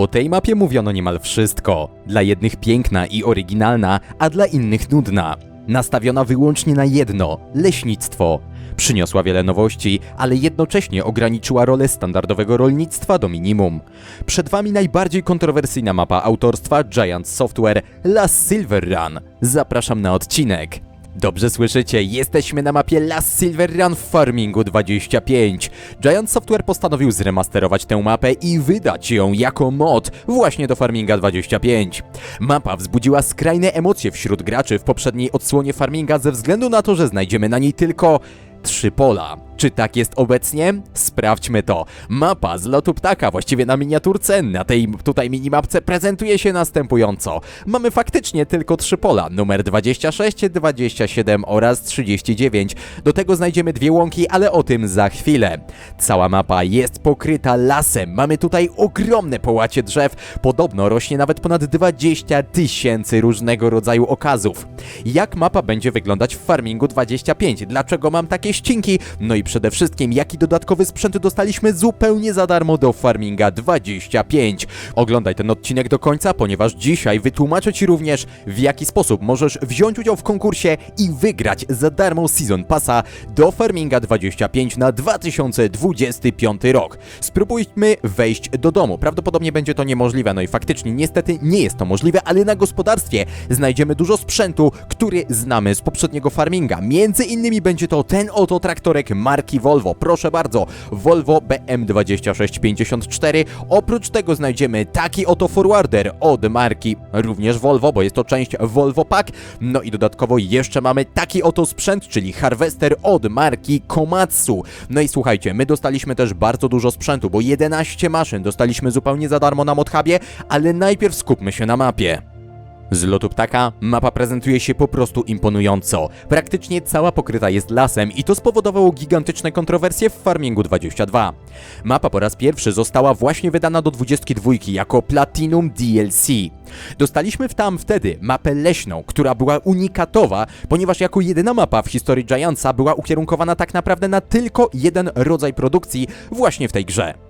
O tej mapie mówiono niemal wszystko. Dla jednych piękna i oryginalna, a dla innych nudna. Nastawiona wyłącznie na jedno leśnictwo. Przyniosła wiele nowości, ale jednocześnie ograniczyła rolę standardowego rolnictwa do minimum. Przed Wami najbardziej kontrowersyjna mapa autorstwa Giant Software Last Silver Run. Zapraszam na odcinek. Dobrze słyszycie, jesteśmy na mapie Last Silver Run w Farmingu 25. Giant Software postanowił zremasterować tę mapę i wydać ją jako mod właśnie do Farminga 25. Mapa wzbudziła skrajne emocje wśród graczy w poprzedniej odsłonie Farminga ze względu na to, że znajdziemy na niej tylko trzy pola. Czy tak jest obecnie? Sprawdźmy to. Mapa z lotu ptaka, właściwie na miniaturce, na tej tutaj minimapce prezentuje się następująco. Mamy faktycznie tylko trzy pola, numer 26, 27 oraz 39. Do tego znajdziemy dwie łąki, ale o tym za chwilę. Cała mapa jest pokryta lasem. Mamy tutaj ogromne połacie drzew. Podobno rośnie nawet ponad 20 tysięcy różnego rodzaju okazów. Jak mapa będzie wyglądać w Farmingu 25? Dlaczego mam takie ścinki? No i przede wszystkim, jaki dodatkowy sprzęt dostaliśmy zupełnie za darmo do Farminga 25. Oglądaj ten odcinek do końca, ponieważ dzisiaj wytłumaczę Ci również, w jaki sposób możesz wziąć udział w konkursie i wygrać za darmo Season Passa do Farminga 25 na 2025 rok. Spróbujmy wejść do domu. Prawdopodobnie będzie to niemożliwe, no i faktycznie niestety nie jest to możliwe, ale na gospodarstwie znajdziemy dużo sprzętu, który znamy z poprzedniego farminga. Między innymi będzie to ten oto traktorek marki Volvo. Proszę bardzo, Volvo BM2654. Oprócz tego znajdziemy taki oto forwarder od marki również Volvo, bo jest to część Volvo Pack. No i dodatkowo jeszcze mamy taki oto sprzęt, czyli harvester od marki Komatsu. No i słuchajcie, my dostaliśmy też bardzo dużo sprzętu, bo 11 maszyn dostaliśmy zupełnie za darmo na Modhubie, ale najpierw skupmy się na mapie. Z lotu ptaka mapa prezentuje się po prostu imponująco. Praktycznie cała pokryta jest lasem i to spowodowało gigantyczne kontrowersje w Farmingu 22. Mapa po raz pierwszy została właśnie wydana do 22 jako Platinum DLC. Dostaliśmy w tam wtedy mapę leśną, która była unikatowa, ponieważ jako jedyna mapa w historii Giantsa była ukierunkowana tak naprawdę na tylko jeden rodzaj produkcji właśnie w tej grze.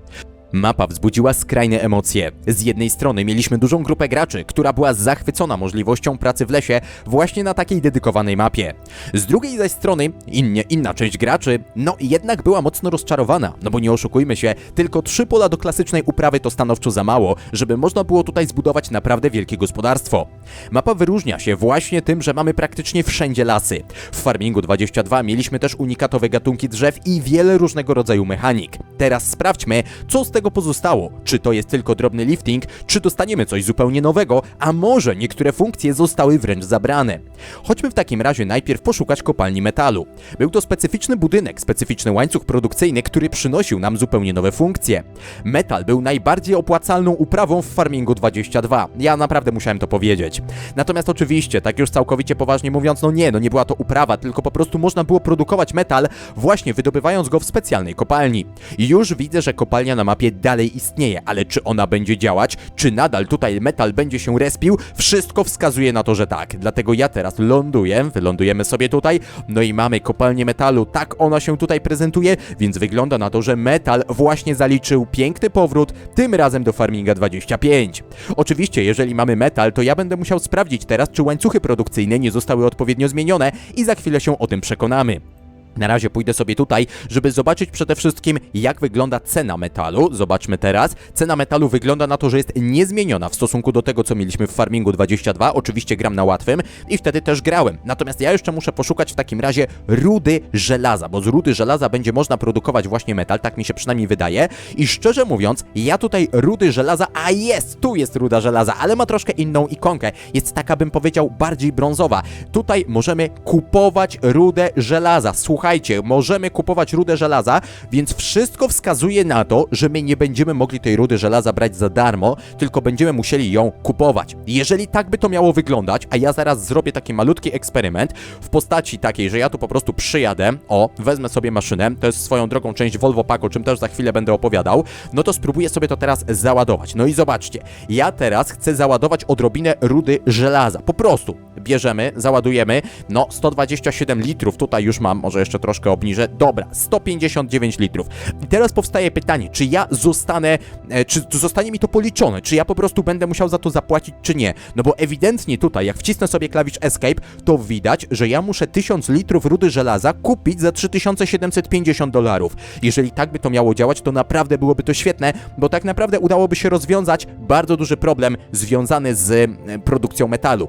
Mapa wzbudziła skrajne emocje. Z jednej strony mieliśmy dużą grupę graczy, która była zachwycona możliwością pracy w lesie właśnie na takiej dedykowanej mapie. Z drugiej zaś strony innie, inna część graczy, no jednak była mocno rozczarowana, no bo nie oszukujmy się, tylko trzy pola do klasycznej uprawy to stanowczo za mało, żeby można było tutaj zbudować naprawdę wielkie gospodarstwo. Mapa wyróżnia się właśnie tym, że mamy praktycznie wszędzie lasy. W Farmingu 22 mieliśmy też unikatowe gatunki drzew i wiele różnego rodzaju mechanik. Teraz sprawdźmy, co z tego pozostało. Czy to jest tylko drobny lifting, czy dostaniemy coś zupełnie nowego, a może niektóre funkcje zostały wręcz zabrane. Chodźmy w takim razie najpierw poszukać kopalni metalu. Był to specyficzny budynek, specyficzny łańcuch produkcyjny, który przynosił nam zupełnie nowe funkcje. Metal był najbardziej opłacalną uprawą w Farmingu 22. Ja naprawdę musiałem to powiedzieć. Natomiast oczywiście, tak już całkowicie poważnie mówiąc, no nie, no nie była to uprawa, tylko po prostu można było produkować metal właśnie wydobywając go w specjalnej kopalni. Już widzę, że kopalnia na mapie dalej istnieje, ale czy ona będzie działać, czy nadal tutaj metal będzie się respił, wszystko wskazuje na to, że tak. Dlatego ja teraz ląduję, wylądujemy sobie tutaj, no i mamy kopalnię metalu, tak ona się tutaj prezentuje, więc wygląda na to, że metal właśnie zaliczył piękny powrót, tym razem do Farminga 25. Oczywiście, jeżeli mamy metal, to ja będę musiał sprawdzić teraz, czy łańcuchy produkcyjne nie zostały odpowiednio zmienione i za chwilę się o tym przekonamy. Na razie pójdę sobie tutaj, żeby zobaczyć przede wszystkim, jak wygląda cena metalu. Zobaczmy teraz. Cena metalu wygląda na to, że jest niezmieniona w stosunku do tego, co mieliśmy w Farmingu 22. Oczywiście gram na łatwym i wtedy też grałem. Natomiast ja jeszcze muszę poszukać w takim razie rudy żelaza, bo z rudy żelaza będzie można produkować właśnie metal, tak mi się przynajmniej wydaje. I szczerze mówiąc, ja tutaj rudy żelaza, a jest, tu jest ruda żelaza, ale ma troszkę inną ikonkę. Jest taka, bym powiedział, bardziej brązowa. Tutaj możemy kupować rudę żelaza. Słuchajcie, możemy kupować rudę żelaza, więc wszystko wskazuje na to, że my nie będziemy mogli tej rudy żelaza brać za darmo, tylko będziemy musieli ją kupować. Jeżeli tak by to miało wyglądać, a ja zaraz zrobię taki malutki eksperyment w postaci takiej, że ja tu po prostu przyjadę, o, wezmę sobie maszynę, to jest swoją drogą część Volvo Pack, o czym też za chwilę będę opowiadał, no to spróbuję sobie to teraz załadować. No i zobaczcie, ja teraz chcę załadować odrobinę rudy żelaza, po prostu. bierzemy, załadujemy. No, 127 litrów tutaj już mam, może jeszcze troszkę obniżę. Dobra, 159 litrów. I teraz powstaje pytanie, czy ja zostanę, e, czy czy zostanie mi to policzone, czy ja po prostu będę musiał za to zapłacić, czy nie. No bo ewidentnie tutaj, jak wcisnę sobie klawisz Escape, to widać, że ja muszę 1000 litrów rudy żelaza kupić za 3750 dolarów. Jeżeli tak by to miało działać, to naprawdę byłoby to świetne, bo tak naprawdę udałoby się rozwiązać bardzo duży problem związany z e, produkcją metalu.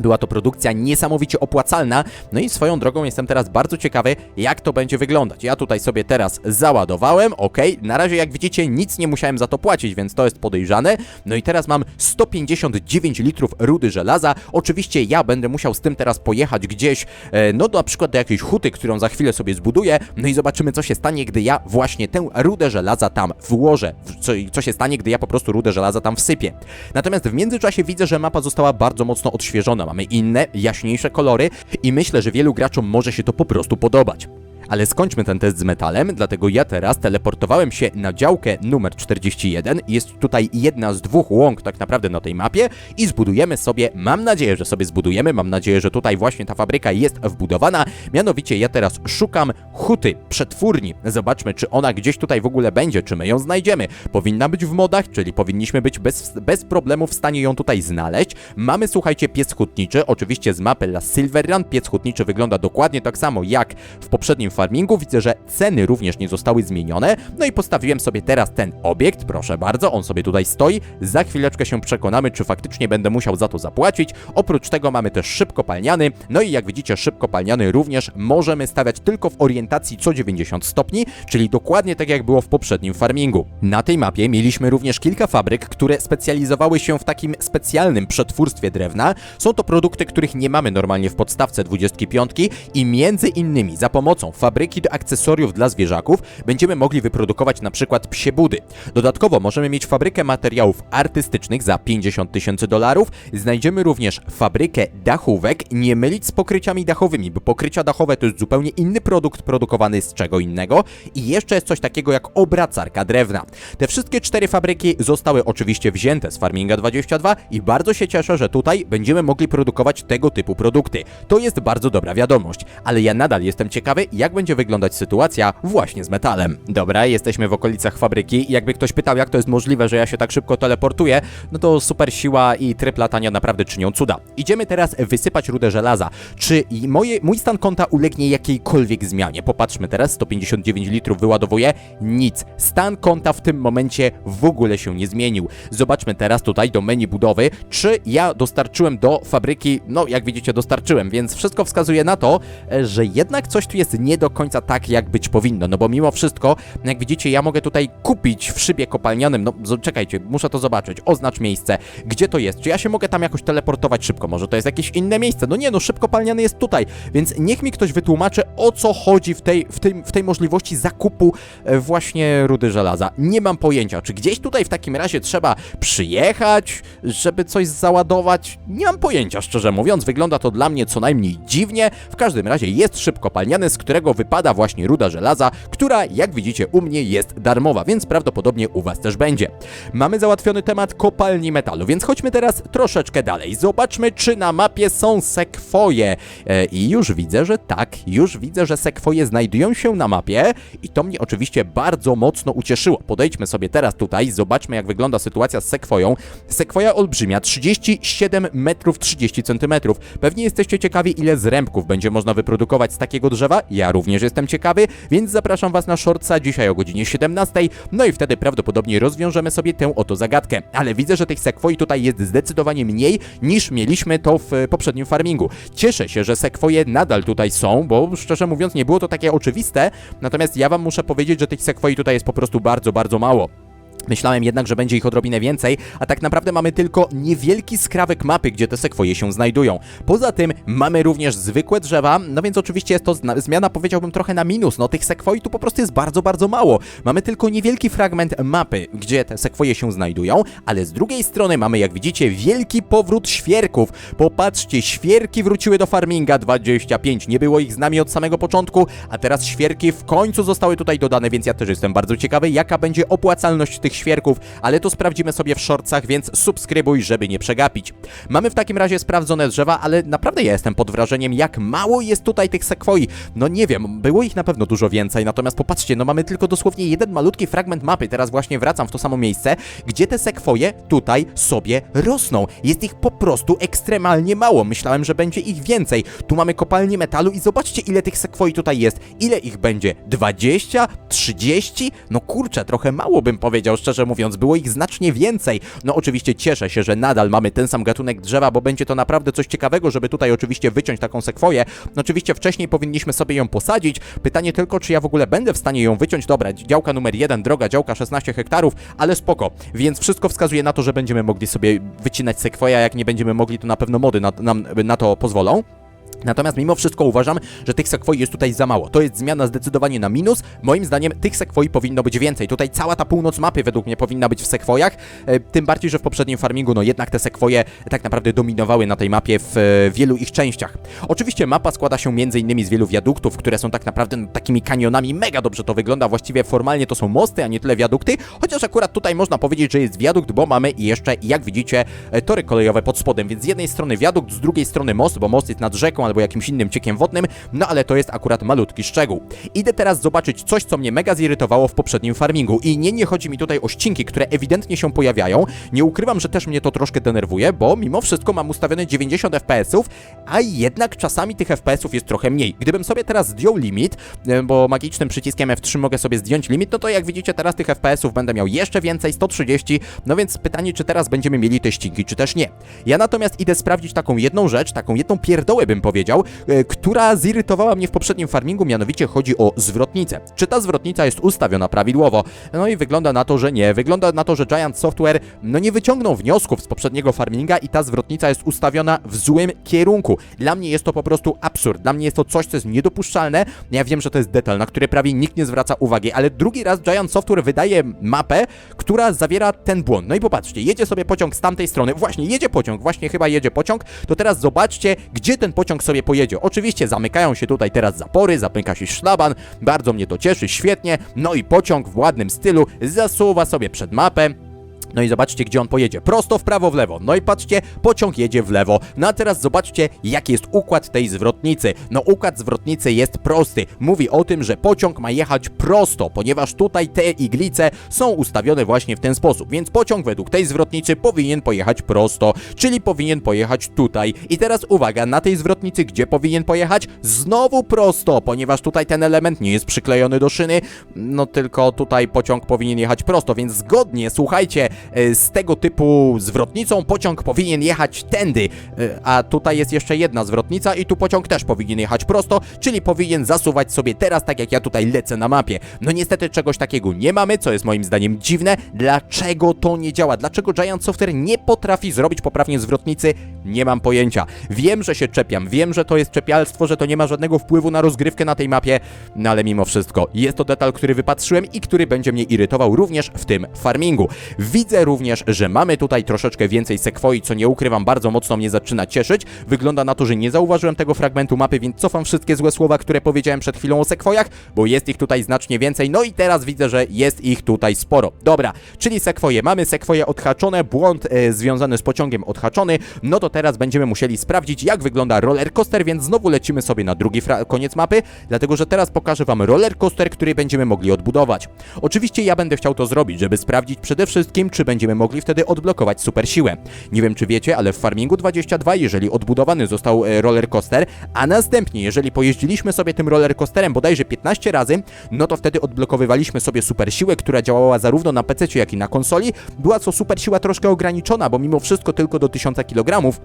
Była to produkcja niesamowicie opłacalna, no i swoją drogą jestem teraz bardzo ciekawy, jak to będzie wyglądać. Ja tutaj sobie teraz załadowałem, ok, na razie jak widzicie nic nie musiałem za to płacić, więc to jest podejrzane. No i teraz mam 159 litrów rudy żelaza. Oczywiście ja będę musiał z tym teraz pojechać gdzieś, e, no na przykład do jakiejś huty, którą za chwilę sobie zbuduję, no i zobaczymy co się stanie, gdy ja właśnie tę rudę żelaza tam włożę. Co, co się stanie, gdy ja po prostu rudę żelaza tam wsypię. Natomiast w międzyczasie widzę, że mapa została bardzo mocno odświeżona. Mamy inne, jaśniejsze kolory i myślę, że wielu graczom może się to po prostu podobać. Ale skończmy ten test z metalem, dlatego ja teraz teleportowałem się na działkę numer 41. Jest tutaj jedna z dwóch łąk tak naprawdę na tej mapie i zbudujemy sobie, mam nadzieję, że sobie zbudujemy, mam nadzieję, że tutaj właśnie ta fabryka jest wbudowana. Mianowicie ja teraz szukam huty, przetwórni. Zobaczmy, czy ona gdzieś tutaj w ogóle będzie, czy my ją znajdziemy. Powinna być w modach, czyli powinniśmy być bez, bez problemu w stanie ją tutaj znaleźć. Mamy, słuchajcie, piec hutniczy, oczywiście z mapy La Silverrun. Piec hutniczy wygląda dokładnie tak samo jak w poprzednim farmingu. Widzę, że ceny również nie zostały zmienione. No i postawiłem sobie teraz ten obiekt, proszę bardzo, on sobie tutaj stoi. Za chwileczkę się przekonamy, czy faktycznie będę musiał za to zapłacić. Oprócz tego mamy też szybkopalniany. No i jak widzicie, szybkopalniany również możemy stawiać tylko w orientacji co 90 stopni, czyli dokładnie tak jak było w poprzednim farmingu. Na tej mapie mieliśmy również kilka fabryk, które specjalizowały się w takim specjalnym przetwórstwie drewna. Są to produkty, których nie mamy normalnie w podstawce 25 i między innymi za pomocą fabryki do akcesoriów dla zwierzaków będziemy mogli wyprodukować na przykład psie budy. Dodatkowo możemy mieć fabrykę materiałów artystycznych za 50 tysięcy dolarów. Znajdziemy również fabrykę dachówek, nie mylić z pokryciami dachowymi, bo pokrycia dachowe to jest zupełnie inny produkt produkowany z czego innego. I jeszcze jest coś takiego jak obracarka drewna. Te wszystkie cztery fabryki zostały oczywiście wzięte z Farminga 22 i bardzo się cieszę, że tutaj będziemy mogli produkować tego typu produkty. To jest bardzo dobra wiadomość, ale ja nadal jestem ciekawy, jak będzie wyglądać sytuacja właśnie z metalem. Dobra, jesteśmy w okolicach fabryki i jakby ktoś pytał, jak to jest możliwe, że ja się tak szybko teleportuję, no to super siła i tryb latania naprawdę czynią cuda. Idziemy teraz wysypać rudę żelaza. Czy moje, mój stan konta ulegnie jakiejkolwiek zmianie? Popatrzmy teraz, 159 litrów wyładowuje, nic. Stan konta w tym momencie w ogóle się nie zmienił. Zobaczmy teraz tutaj do menu budowy, czy ja dostarczyłem do fabryki, no jak widzicie dostarczyłem, więc wszystko wskazuje na to, że jednak coś tu jest nie do końca tak, jak być powinno, no bo mimo wszystko, jak widzicie, ja mogę tutaj kupić w szybie kopalnianym, no czekajcie, muszę to zobaczyć, oznacz miejsce, gdzie to jest, czy ja się mogę tam jakoś teleportować szybko, może to jest jakieś inne miejsce, no nie, no szybko palniany jest tutaj, więc niech mi ktoś wytłumaczy, o co chodzi w tej, w tej, w tej możliwości zakupu e, właśnie rudy żelaza. Nie mam pojęcia, czy gdzieś tutaj w takim razie trzeba przyjechać, żeby coś załadować, nie mam pojęcia, szczerze mówiąc, wygląda to dla mnie co najmniej dziwnie, w każdym razie jest szybko palniany, z którego wypada właśnie ruda żelaza, która jak widzicie u mnie jest darmowa, więc prawdopodobnie u Was też będzie. Mamy załatwiony temat kopalni metalu, więc chodźmy teraz troszeczkę dalej. Zobaczmy, czy na mapie są sekwoje. E, I już widzę, że tak, już widzę, że sekwoje znajdują się na mapie i to mnie oczywiście bardzo mocno ucieszyło. Podejdźmy sobie teraz tutaj, zobaczmy jak wygląda sytuacja z sekwoją. Sekwoja olbrzymia, 37 metrów 30 centymetrów. Pewnie jesteście ciekawi, ile zrębków będzie można wyprodukować z takiego drzewa. Ja również jestem ciekawy, więc zapraszam Was na shortsa dzisiaj o godzinie 17. No i wtedy prawdopodobnie rozwiążemy sobie tę oto zagadkę. Ale widzę, że tych sekwoi tutaj jest zdecydowanie mniej niż mieliśmy to w e, poprzednim farmingu. Cieszę się, że sekwoje nadal tutaj są, bo szczerze mówiąc nie było to takie oczywiste. Natomiast ja Wam muszę powiedzieć, że tych sekwoi tutaj jest po prostu bardzo, bardzo mało. Myślałem jednak, że będzie ich odrobinę więcej, a tak naprawdę mamy tylko niewielki skrawek mapy, gdzie te sekwoje się znajdują. Poza tym mamy również zwykłe drzewa, no więc oczywiście jest to zmiana, powiedziałbym, trochę na minus. No tych sekwoi tu po prostu jest bardzo, bardzo mało. Mamy tylko niewielki fragment mapy, gdzie te sekwoje się znajdują, ale z drugiej strony mamy, jak widzicie, wielki powrót świerków. Popatrzcie, świerki wróciły do Farminga 25. Nie było ich z nami od samego początku, a teraz świerki w końcu zostały tutaj dodane, więc ja też jestem bardzo ciekawy, jaka będzie opłacalność tych tych świerków, ale to sprawdzimy sobie w shortsach, więc subskrybuj, żeby nie przegapić. Mamy w takim razie sprawdzone drzewa, ale naprawdę ja jestem pod wrażeniem, jak mało jest tutaj tych sekwoi. No nie wiem, było ich na pewno dużo więcej, natomiast popatrzcie, no mamy tylko dosłownie jeden malutki fragment mapy, teraz właśnie wracam w to samo miejsce, gdzie te sekwoje tutaj sobie rosną. Jest ich po prostu ekstremalnie mało, myślałem, że będzie ich więcej. Tu mamy kopalnię metalu i zobaczcie, ile tych sekwoi tutaj jest. Ile ich będzie? 20? 30? No kurczę, trochę mało bym powiedział, szczerze mówiąc, było ich znacznie więcej. No oczywiście cieszę się, że nadal mamy ten sam gatunek drzewa, bo będzie to naprawdę coś ciekawego, żeby tutaj oczywiście wyciąć taką sekwoję. No oczywiście wcześniej powinniśmy sobie ją posadzić. Pytanie tylko, czy ja w ogóle będę w stanie ją wyciąć. Dobra, działka numer 1, droga działka 16 hektarów, ale spoko. Więc wszystko wskazuje na to, że będziemy mogli sobie wycinać sekwoja, jak nie będziemy mogli, to na pewno mody na, nam na to pozwolą. Natomiast mimo wszystko uważam, że tych sekwoi jest tutaj za mało. To jest zmiana zdecydowanie na minus. Moim zdaniem tych sekwoi powinno być więcej. Tutaj cała ta północ mapy według mnie powinna być w sekwojach. E, tym bardziej, że w poprzednim farmingu no jednak te sekwoje tak naprawdę dominowały na tej mapie w e, wielu ich częściach. Oczywiście mapa składa się m.in. z wielu wiaduktów, które są tak naprawdę no, takimi kanionami. Mega dobrze to wygląda. Właściwie formalnie to są mosty, a nie tyle wiadukty. Chociaż akurat tutaj można powiedzieć, że jest wiadukt, bo mamy jeszcze, jak widzicie, e, tory kolejowe pod spodem. Więc z jednej strony wiadukt, z drugiej strony most, bo most jest nad rzeką albo jakimś innym ciekiem wodnym, no ale to jest akurat malutki szczegół. Idę teraz zobaczyć coś, co mnie mega zirytowało w poprzednim farmingu i nie, nie chodzi mi tutaj o ścinki, które ewidentnie się pojawiają. Nie ukrywam, że też mnie to troszkę denerwuje, bo mimo wszystko mam ustawione 90 FPS-ów, a jednak czasami tych FPS-ów jest trochę mniej. Gdybym sobie teraz zdjął limit, e, bo magicznym przyciskiem F3 mogę sobie zdjąć limit, no to jak widzicie teraz tych FPS-ów będę miał jeszcze więcej, 130, no więc pytanie, czy teraz będziemy mieli te ścinki, czy też nie. Ja natomiast idę sprawdzić taką jedną rzecz, taką jedną pierdołę bym powiedział, e, która zirytowała mnie w poprzednim farmingu, mianowicie chodzi o zwrotnicę. Czy ta zwrotnica jest ustawiona prawidłowo? No i wygląda na to, że nie. Wygląda na to, że Giant Software no nie wyciągnął wniosków z poprzedniego farminga i ta zwrotnica jest ustawiona w złym kierunku. Dla mnie jest to po prostu absurd. Dla mnie jest to coś, co jest niedopuszczalne. Ja wiem, że to jest detal, na który prawie nikt nie zwraca uwagi, ale drugi raz Giant Software wydaje mapę, która zawiera ten błąd. No i popatrzcie, jedzie sobie pociąg z tamtej strony. Właśnie jedzie pociąg, właśnie chyba jedzie pociąg. To teraz zobaczcie, gdzie ten pociąg sobie pojedzie. Oczywiście zamykają się tutaj teraz zapory, zamyka się szlaban. Bardzo mnie to cieszy, świetnie. No i pociąg w ładnym stylu zasuwa sobie przed mapę. No i zobaczcie, gdzie on pojedzie. Prosto w prawo, w lewo. No i patrzcie, pociąg jedzie w lewo. No a teraz zobaczcie, jaki jest układ tej zwrotnicy. No układ zwrotnicy jest prosty. Mówi o tym, że pociąg ma jechać prosto, ponieważ tutaj te iglice są ustawione właśnie w ten sposób. Więc pociąg według tej zwrotnicy powinien pojechać prosto, czyli powinien pojechać tutaj. I teraz uwaga, na tej zwrotnicy gdzie powinien pojechać? Znowu prosto, ponieważ tutaj ten element nie jest przyklejony do szyny, no tylko tutaj pociąg powinien jechać prosto, więc zgodnie, słuchajcie, z tego typu zwrotnicą pociąg powinien jechać tędy, E, a tutaj jest jeszcze jedna zwrotnica i tu pociąg też powinien jechać prosto, czyli powinien zasuwać sobie teraz tak jak ja tutaj lecę na mapie. No niestety czegoś takiego nie mamy, co jest moim zdaniem dziwne. Dlaczego to nie działa? Dlaczego Giant Software nie potrafi zrobić poprawnie zwrotnicy? Nie mam pojęcia. Wiem, że się czepiam, wiem, że to jest czepialstwo, że to nie ma żadnego wpływu na rozgrywkę na tej mapie, no ale mimo wszystko jest to detal, który wypatrzyłem i który będzie mnie irytował również w tym farmingu. Widzę również, że mamy tutaj troszeczkę więcej sekwoi, co nie ukrywam, bardzo mocno mnie zaczyna cieszyć. Wygląda na to, że nie zauważyłem tego fragmentu mapy, więc cofam wszystkie złe słowa, które powiedziałem przed chwilą o sekwojach, bo jest ich tutaj znacznie więcej. No i teraz widzę, że jest ich tutaj sporo. Dobra, czyli sekwoje. Mamy sekwoje odhaczone, błąd e, związany z pociągiem odhaczony. No teraz będziemy musieli sprawdzić, jak wygląda roller coaster, więc znowu lecimy sobie na drugi koniec mapy, dlatego że teraz pokażę Wam roller coaster, który będziemy mogli odbudować. Oczywiście ja będę chciał to zrobić, żeby sprawdzić przede wszystkim, czy będziemy mogli wtedy odblokować super siłę. Nie wiem, czy wiecie, ale w Farmingu 22, jeżeli odbudowany został e, roller coaster, a następnie, jeżeli pojeździliśmy sobie tym roller coasterem bodajże 15 razy, no to wtedy odblokowywaliśmy sobie super siłę, która działała zarówno na PC, jak i na konsoli. Była co super siła troszkę ograniczona, bo mimo wszystko tylko do 1000 kg.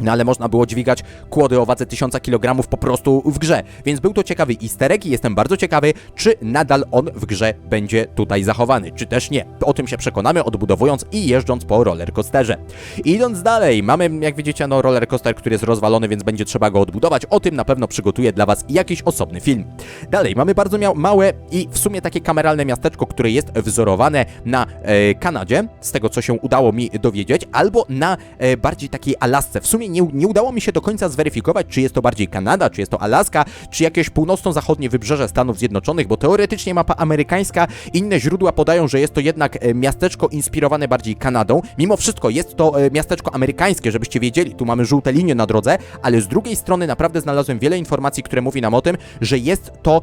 No ale można było dźwigać kłody o wadze 1000 kg po prostu w grze. Więc był to ciekawy easter egg i jestem bardzo ciekawy, czy nadal on w grze będzie tutaj zachowany, czy też nie. O tym się przekonamy odbudowując i jeżdżąc po rollercoasterze. Idąc dalej, mamy jak widzicie no rollercoaster, który jest rozwalony, więc będzie trzeba go odbudować. O tym na pewno przygotuję dla Was jakiś osobny film. Dalej, mamy bardzo małe i w sumie takie kameralne miasteczko, które jest wzorowane na e, Kanadzie, z tego co się udało mi dowiedzieć, albo na e, bardziej takiej Alasce. W sumie nie, nie udało mi się do końca zweryfikować, czy jest to bardziej Kanada, czy jest to Alaska, czy jakieś północno-zachodnie wybrzeże Stanów Zjednoczonych, bo teoretycznie mapa amerykańska, inne źródła podają, że jest to jednak e, miasteczko inspirowane bardziej Kanadą. Mimo wszystko jest to e, miasteczko amerykańskie, żebyście wiedzieli, tu mamy żółte linie na drodze, ale z drugiej strony naprawdę znalazłem wiele informacji, które mówi nam o tym, że jest to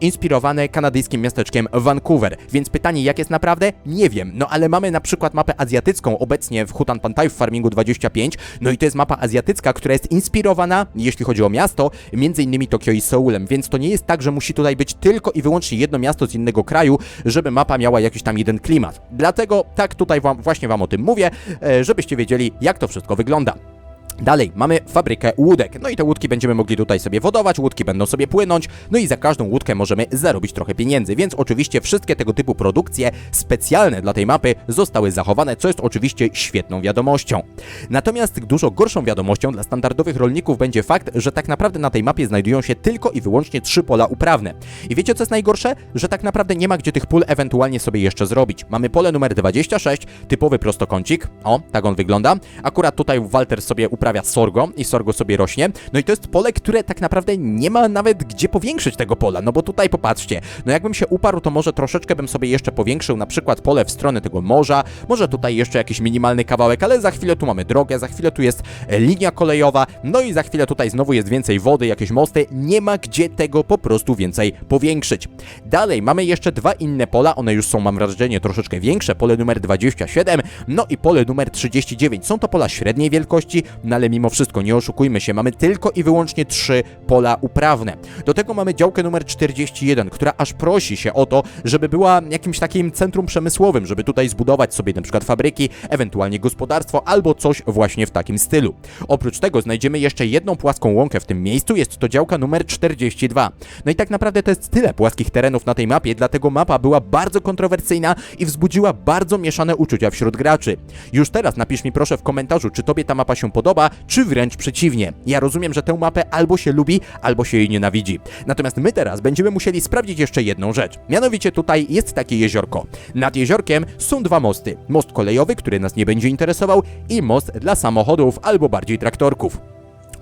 inspirowane kanadyjskim miasteczkiem Vancouver. Więc pytanie, jak jest naprawdę? Nie wiem. No ale mamy na przykład mapę azjatycką obecnie w Hutan Pantai w Farmingu 25, no i to jest mapa azjatycka, która jest inspirowana, jeśli chodzi o miasto, między innymi Tokio i Seulem, więc to nie jest tak, że musi tutaj być tylko i wyłącznie jedno miasto z innego kraju, żeby mapa miała jakiś tam jeden klimat. Dlatego tak tutaj wam, właśnie wam o tym mówię, e, żebyście wiedzieli, jak to wszystko wygląda. Dalej, mamy fabrykę łódek. No i te łódki będziemy mogli tutaj sobie wodować, łódki będą sobie płynąć, no i za każdą łódkę możemy zarobić trochę pieniędzy, więc oczywiście wszystkie tego typu produkcje specjalne dla tej mapy zostały zachowane, co jest oczywiście świetną wiadomością. Natomiast dużo gorszą wiadomością dla standardowych rolników będzie fakt, że tak naprawdę na tej mapie znajdują się tylko i wyłącznie trzy pola uprawne. I wiecie co jest najgorsze? Że tak naprawdę nie ma gdzie tych pól ewentualnie sobie jeszcze zrobić. Mamy pole numer 26, typowy prostokącik, o, tak on wygląda. Akurat tutaj Walter sobie uprawia sorgo i sorgo sobie rośnie. No i to jest pole, które tak naprawdę nie ma nawet gdzie powiększyć tego pola, no bo tutaj popatrzcie, no jakbym się uparł, to może troszeczkę bym sobie jeszcze powiększył na przykład pole w stronę tego morza, może tutaj jeszcze jakiś minimalny kawałek, ale za chwilę tu mamy drogę, za chwilę tu jest e, linia kolejowa, no i za chwilę tutaj znowu jest więcej wody, jakieś mosty, nie ma gdzie tego po prostu więcej powiększyć. Dalej mamy jeszcze dwa inne pola, one już są mam wrażenie troszeczkę większe, pole numer 27, no i pole numer 39. Są to pola średniej wielkości, no ale mimo wszystko nie oszukujmy się, mamy tylko i wyłącznie trzy pola uprawne. Do tego mamy działkę numer 41, która aż prosi się o to, żeby była jakimś takim centrum przemysłowym, żeby tutaj zbudować sobie na przykład fabryki, ewentualnie gospodarstwo albo coś właśnie w takim stylu. Oprócz tego znajdziemy jeszcze jedną płaską łąkę w tym miejscu, jest to działka numer 42. No i tak naprawdę to jest tyle płaskich terenów na tej mapie, dlatego mapa była bardzo kontrowersyjna i wzbudziła bardzo mieszane uczucia wśród graczy. Już teraz napisz mi proszę w komentarzu, czy tobie ta mapa się podoba, czy wręcz przeciwnie. Ja rozumiem, że tę mapę albo się lubi, albo się jej nienawidzi. Natomiast my teraz będziemy musieli sprawdzić jeszcze jedną rzecz. Mianowicie tutaj jest takie jeziorko. Nad jeziorkiem są dwa mosty. Most kolejowy, który nas nie będzie interesował i most dla samochodów albo bardziej traktorków.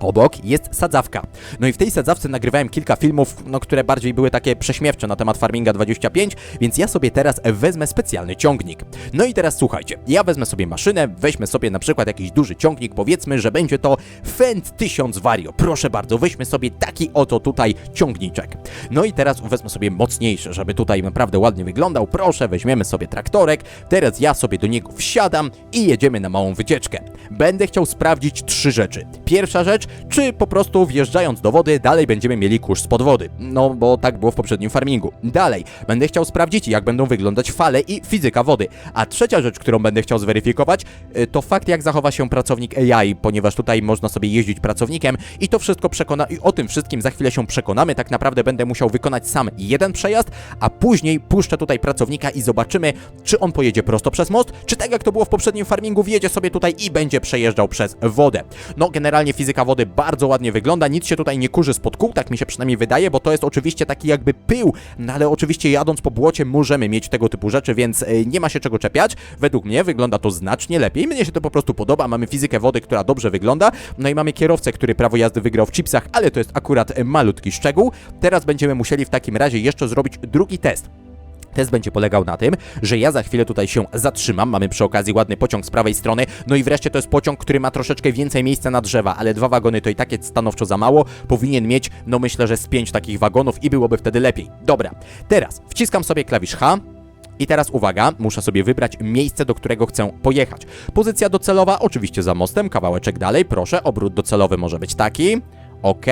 Obok jest sadzawka. No i w tej sadzawce nagrywałem kilka filmów, no, które bardziej były takie prześmiewcze na temat Farminga 25, więc ja sobie teraz wezmę specjalny ciągnik. No i teraz słuchajcie, ja wezmę sobie maszynę, weźmy sobie na przykład jakiś duży ciągnik, powiedzmy, że będzie to Fendt 1000 Vario. Proszę bardzo, weźmy sobie taki oto tutaj ciągniczek. No i teraz wezmę sobie mocniejszy, żeby tutaj naprawdę ładnie wyglądał. Proszę, weźmiemy sobie traktorek. Teraz ja sobie do niego wsiadam i jedziemy na małą wycieczkę. Będę chciał sprawdzić trzy rzeczy. Pierwsza rzecz, czy po prostu wjeżdżając do wody dalej będziemy mieli kurz spod wody. No bo tak było w poprzednim farmingu. Dalej, będę chciał sprawdzić jak będą wyglądać fale i fizyka wody. A trzecia rzecz, którą będę chciał zweryfikować, y, to fakt jak zachowa się pracownik AI, ponieważ tutaj można sobie jeździć pracownikiem i to wszystko przekona i o tym wszystkim za chwilę się przekonamy. Tak naprawdę będę musiał wykonać sam jeden przejazd, a później puszczę tutaj pracownika i zobaczymy, czy on pojedzie prosto przez most, czy tak jak to było w poprzednim farmingu, wjedzie sobie tutaj i będzie przejeżdżał przez wodę. No generalnie fizyka wody bardzo ładnie wygląda, nic się tutaj nie kurzy spod kół, tak mi się przynajmniej wydaje, bo to jest oczywiście taki jakby pył, no ale oczywiście jadąc po błocie możemy mieć tego typu rzeczy, więc e, nie ma się czego czepiać. Według mnie wygląda to znacznie lepiej, mnie się to po prostu podoba, mamy fizykę wody, która dobrze wygląda, no i mamy kierowcę, który prawo jazdy wygrał w chipsach, ale to jest akurat e, malutki szczegół. Teraz będziemy musieli w takim razie jeszcze zrobić drugi test. Test będzie polegał na tym, że ja za chwilę tutaj się zatrzymam. Mamy przy okazji ładny pociąg z prawej strony. No i wreszcie to jest pociąg, który ma troszeczkę więcej miejsca na drzewa, ale dwa wagony to i tak jest stanowczo za mało. Powinien mieć, no myślę, że z pięć takich wagonów i byłoby wtedy lepiej. Dobra, teraz wciskam sobie klawisz H. I teraz uwaga, muszę sobie wybrać miejsce, do którego chcę pojechać. Pozycja docelowa, oczywiście za mostem, kawałeczek dalej, proszę, obrót docelowy może być taki. OK,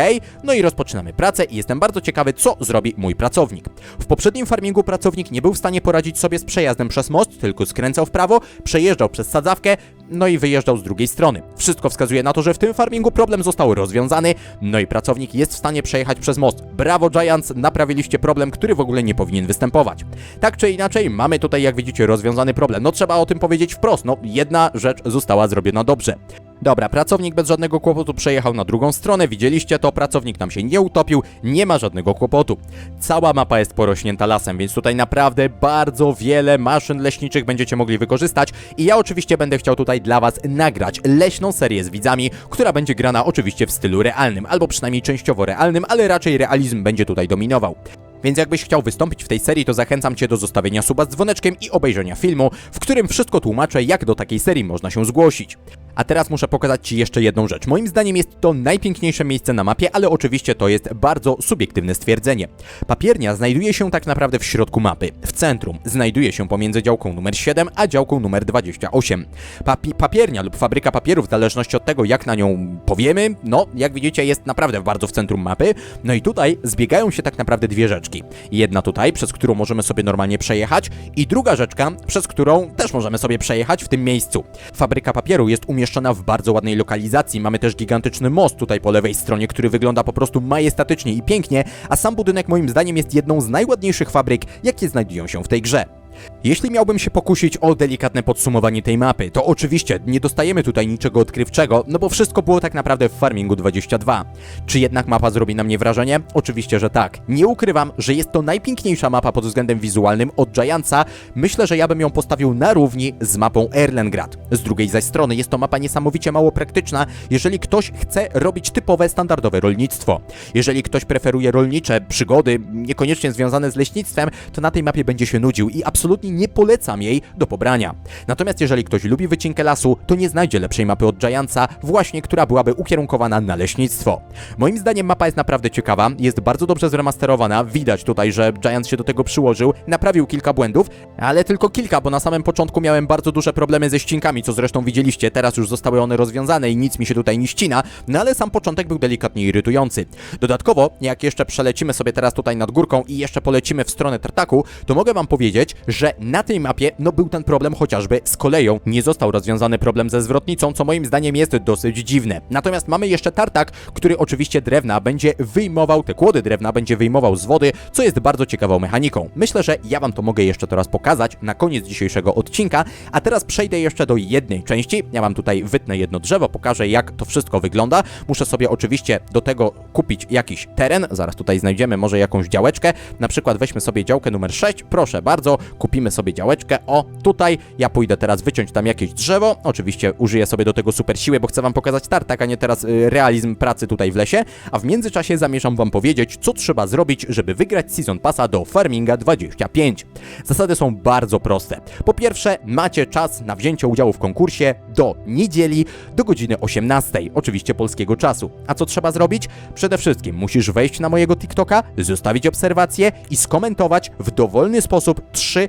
no i rozpoczynamy pracę i jestem bardzo ciekawy, co zrobi mój pracownik. W poprzednim farmingu pracownik nie był w stanie poradzić sobie z przejazdem przez most, tylko skręcał w prawo, przejeżdżał przez sadzawkę, no i wyjeżdżał z drugiej strony. Wszystko wskazuje na to, że w tym farmingu problem został rozwiązany, no i pracownik jest w stanie przejechać przez most. Brawo Giants, naprawiliście problem, który w ogóle nie powinien występować. Tak czy inaczej, mamy tutaj, jak widzicie, rozwiązany problem. No trzeba o tym powiedzieć wprost, no jedna rzecz została zrobiona dobrze. Dobra, pracownik bez żadnego kłopotu przejechał na drugą stronę, widzieliście to, pracownik nam się nie utopił, nie ma żadnego kłopotu. Cała mapa jest porośnięta lasem, więc tutaj naprawdę bardzo wiele maszyn leśniczych będziecie mogli wykorzystać i ja oczywiście będę chciał tutaj dla Was nagrać leśną serię z widzami, która będzie grana oczywiście w stylu realnym, albo przynajmniej częściowo realnym, ale raczej realizm będzie tutaj dominował. Więc jakbyś chciał wystąpić w tej serii, to zachęcam Cię do zostawienia suba z dzwoneczkiem i obejrzenia filmu, w którym wszystko tłumaczę, jak do takiej serii można się zgłosić. A teraz muszę pokazać Ci jeszcze jedną rzecz. Moim zdaniem jest to najpiękniejsze miejsce na mapie, ale oczywiście to jest bardzo subiektywne stwierdzenie. Papiernia znajduje się tak naprawdę w środku mapy, w centrum. Znajduje się pomiędzy działką numer 7 a działką numer 28. Papi papiernia lub fabryka papierów, w zależności od tego, jak na nią powiemy, no, jak widzicie, jest naprawdę bardzo w centrum mapy. No i tutaj zbiegają się tak naprawdę dwie rzeczki. Jedna tutaj, przez którą możemy sobie normalnie przejechać, i druga rzeczka, przez którą też możemy sobie przejechać w tym miejscu. Fabryka papieru jest umieszczona w bardzo ładnej lokalizacji. Mamy też gigantyczny most tutaj po lewej stronie, który wygląda po prostu majestatycznie i pięknie, a sam budynek moim zdaniem jest jedną z najładniejszych fabryk, jakie znajdują się w tej grze. Jeśli miałbym się pokusić o delikatne podsumowanie tej mapy, to oczywiście nie dostajemy tutaj niczego odkrywczego, no bo wszystko było tak naprawdę w Farmingu 22. Czy jednak mapa zrobi na mnie wrażenie? Oczywiście, że tak. Nie ukrywam, że jest to najpiękniejsza mapa pod względem wizualnym od Giantsa. Myślę, że ja bym ją postawił na równi z mapą Erlengrad. Z drugiej zaś strony jest to mapa niesamowicie mało praktyczna, jeżeli ktoś chce robić typowe, standardowe rolnictwo. Jeżeli ktoś preferuje rolnicze przygody, niekoniecznie związane z leśnictwem, to na tej mapie będzie się nudził i absolutnie nie polecam jej do pobrania. Natomiast jeżeli ktoś lubi wycinkę lasu, to nie znajdzie lepszej mapy od Giantsa, właśnie która byłaby ukierunkowana na leśnictwo. Moim zdaniem mapa jest naprawdę ciekawa, jest bardzo dobrze zremasterowana, widać tutaj, że Giant się do tego przyłożył, naprawił kilka błędów, ale tylko kilka, bo na samym początku miałem bardzo duże problemy ze ścinkami, co zresztą widzieliście, teraz już zostały one rozwiązane i nic mi się tutaj nie ścina, no ale sam początek był delikatnie irytujący. Dodatkowo, jak jeszcze przelecimy sobie teraz tutaj nad górką i jeszcze polecimy w stronę Tartaku, to mogę wam powiedzieć, że na tej mapie no był ten problem chociażby z koleją. Nie został rozwiązany problem ze zwrotnicą, co moim zdaniem jest dosyć dziwne. Natomiast mamy jeszcze tartak, który oczywiście drewna będzie wyjmował, te kłody drewna będzie wyjmował z wody, co jest bardzo ciekawą mechaniką. Myślę, że ja wam to mogę jeszcze teraz pokazać na koniec dzisiejszego odcinka, a teraz przejdę jeszcze do jednej części. Ja wam tutaj wytnę jedno drzewo, pokażę jak to wszystko wygląda. Muszę sobie oczywiście do tego kupić jakiś teren, zaraz tutaj znajdziemy może jakąś działeczkę, na przykład weźmy sobie działkę numer 6, proszę bardzo, kupimy sobie działeczkę. O, tutaj ja pójdę teraz wyciąć tam jakieś drzewo. Oczywiście użyję sobie do tego super siły, bo chcę wam pokazać tartak, a nie teraz y, realizm pracy tutaj w lesie. A w międzyczasie zamierzam wam powiedzieć, co trzeba zrobić, żeby wygrać Season Passa do Farminga 25. Zasady są bardzo proste. Po pierwsze, macie czas na wzięcie udziału w konkursie do niedzieli do godziny 18, oczywiście polskiego czasu. A co trzeba zrobić? Przede wszystkim musisz wejść na mojego TikToka, zostawić obserwację i skomentować w dowolny sposób trzy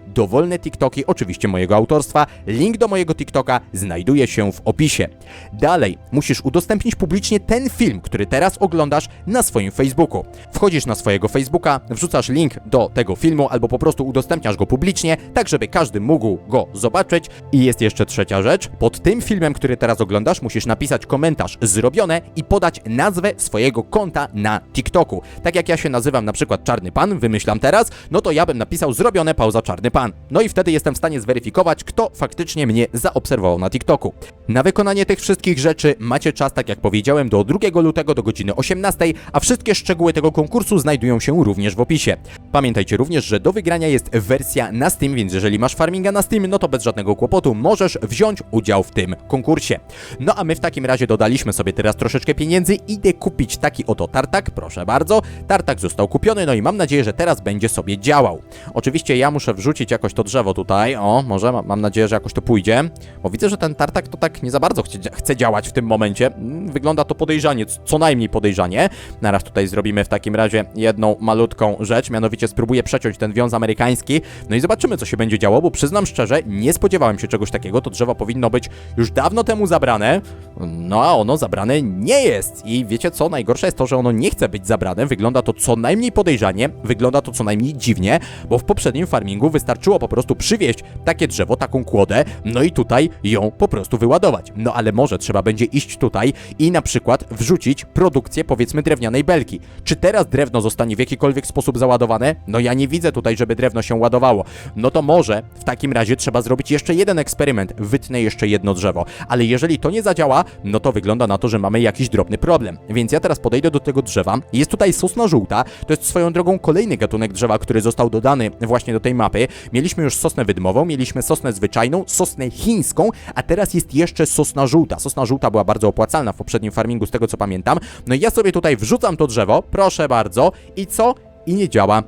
dowolne TikToki, oczywiście mojego autorstwa. Link do mojego TikToka znajduje się w opisie. Dalej, musisz udostępnić publicznie ten film, który teraz oglądasz na swoim Facebooku. Wchodzisz na swojego Facebooka, wrzucasz link do tego filmu albo po prostu udostępniasz go publicznie, tak żeby każdy mógł go zobaczyć. I jest jeszcze trzecia rzecz. Pod tym filmem, który teraz oglądasz, musisz napisać komentarz zrobione i podać nazwę swojego konta na TikToku. Tak jak ja się nazywam na przykład Czarny Pan, wymyślam teraz, no to ja bym napisał zrobione pauza Czarny Pan. No i wtedy jestem w stanie zweryfikować, kto faktycznie mnie zaobserwował na TikToku. Na wykonanie tych wszystkich rzeczy macie czas, tak jak powiedziałem, do 2 lutego do godziny 18, a wszystkie szczegóły tego konkursu znajdują się również w opisie. Pamiętajcie również, że do wygrania jest wersja na Steam, więc jeżeli masz farminga na Steam, no to bez żadnego kłopotu możesz wziąć udział w tym konkursie. No a my w takim razie dodaliśmy sobie teraz troszeczkę pieniędzy, idę kupić taki oto tartak, proszę bardzo. Tartak został kupiony, no i mam nadzieję, że teraz będzie sobie działał. Oczywiście ja muszę wrzucić jakoś to drzewo tutaj, o, może, ma- mam nadzieję, że jakoś to pójdzie, bo widzę, że ten tartak to tak nie za bardzo chce, chce działać w tym momencie. Mm, Wygląda to podejrzanie, co najmniej podejrzanie. Naraz tutaj zrobimy w takim razie jedną malutką rzecz, mianowicie spróbuję przeciąć ten wiąz amerykański, no i zobaczymy, co się będzie działo, bo przyznam szczerze, nie spodziewałem się czegoś takiego, to drzewo powinno być już dawno temu zabrane, no a ono zabrane nie jest. I wiecie co, najgorsze jest to, że ono nie chce być zabrane, wygląda to co najmniej podejrzanie, wygląda to co najmniej dziwnie, bo w poprzednim farmingu wystarczy wystarczyło po prostu przywieźć takie drzewo, taką kłodę, no i tutaj ją po prostu wyładować. No ale może trzeba będzie iść tutaj i na przykład wrzucić produkcję powiedzmy drewnianej belki. Czy teraz drewno zostanie w jakikolwiek sposób załadowane? No ja nie widzę tutaj, żeby drewno się ładowało. No to może w takim razie trzeba zrobić jeszcze jeden eksperyment. Wytnę jeszcze jedno drzewo. Ale jeżeli to nie zadziała, no to wygląda na to, że mamy jakiś drobny problem. Więc ja teraz podejdę do tego drzewa. Jest tutaj sosna żółta. To jest swoją drogą kolejny gatunek drzewa, który został dodany właśnie do tej mapy. Mieliśmy już sosnę wydmową, mieliśmy sosnę zwyczajną, sosnę chińską, a teraz jest jeszcze sosna żółta. Sosna żółta była bardzo opłacalna w poprzednim farmingu, z tego co pamiętam. No i ja sobie tutaj wrzucam to drzewo, proszę bardzo. I co? I nie działa.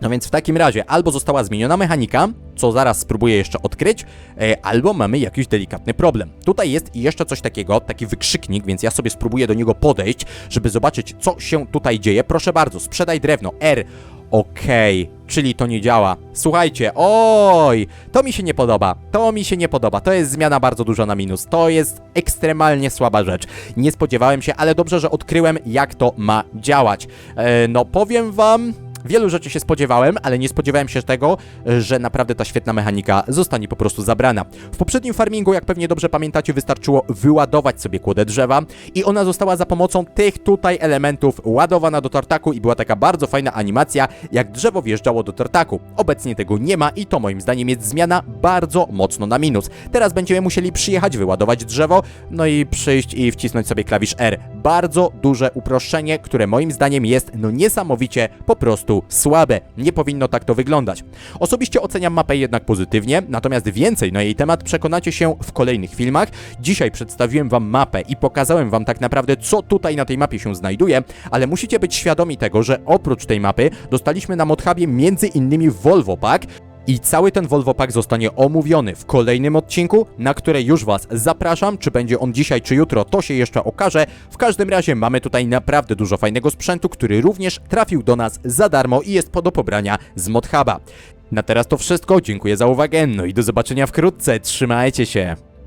No więc w takim razie albo została zmieniona mechanika, co zaraz spróbuję jeszcze odkryć, e, albo mamy jakiś delikatny problem. Tutaj jest jeszcze coś takiego, taki wykrzyknik, więc ja sobie spróbuję do niego podejść, żeby zobaczyć, co się tutaj dzieje. Proszę bardzo, sprzedaj drewno. R. Okej, czyli to nie działa. Słuchajcie, oj, to mi się nie podoba. To mi się nie podoba. To jest zmiana bardzo duża na minus. To jest ekstremalnie słaba rzecz. Nie spodziewałem się, ale dobrze, że odkryłem, jak to ma działać. E, no, powiem wam. Wielu rzeczy się spodziewałem, ale nie spodziewałem się tego, że naprawdę ta świetna mechanika zostanie po prostu zabrana. W poprzednim farmingu, jak pewnie dobrze pamiętacie, wystarczyło wyładować sobie kłodę drzewa i ona została za pomocą tych tutaj elementów ładowana do tartaku i była taka bardzo fajna animacja, jak drzewo wjeżdżało do tartaku. Obecnie tego nie ma i to moim zdaniem jest zmiana bardzo mocno na minus. Teraz będziemy musieli przyjechać, wyładować drzewo, no i przyjść i wcisnąć sobie klawisz R. Bardzo duże uproszczenie, które moim zdaniem jest no niesamowicie po prostu słabe. Nie powinno tak to wyglądać. Osobiście oceniam mapę jednak pozytywnie, natomiast więcej na jej temat przekonacie się w kolejnych filmach. Dzisiaj przedstawiłem wam mapę i pokazałem wam tak naprawdę, co tutaj na tej mapie się znajduje, ale musicie być świadomi tego, że oprócz tej mapy dostaliśmy na Modhubie między innymi Volvo Pack, i cały ten Volvo Pack zostanie omówiony w kolejnym odcinku, na które już Was zapraszam. Czy będzie on dzisiaj, czy jutro, to się jeszcze okaże. W każdym razie mamy tutaj naprawdę dużo fajnego sprzętu, który również trafił do nas za darmo i jest do pobrania z Modhuba. Na teraz to wszystko, dziękuję za uwagę, no i do zobaczenia wkrótce, trzymajcie się.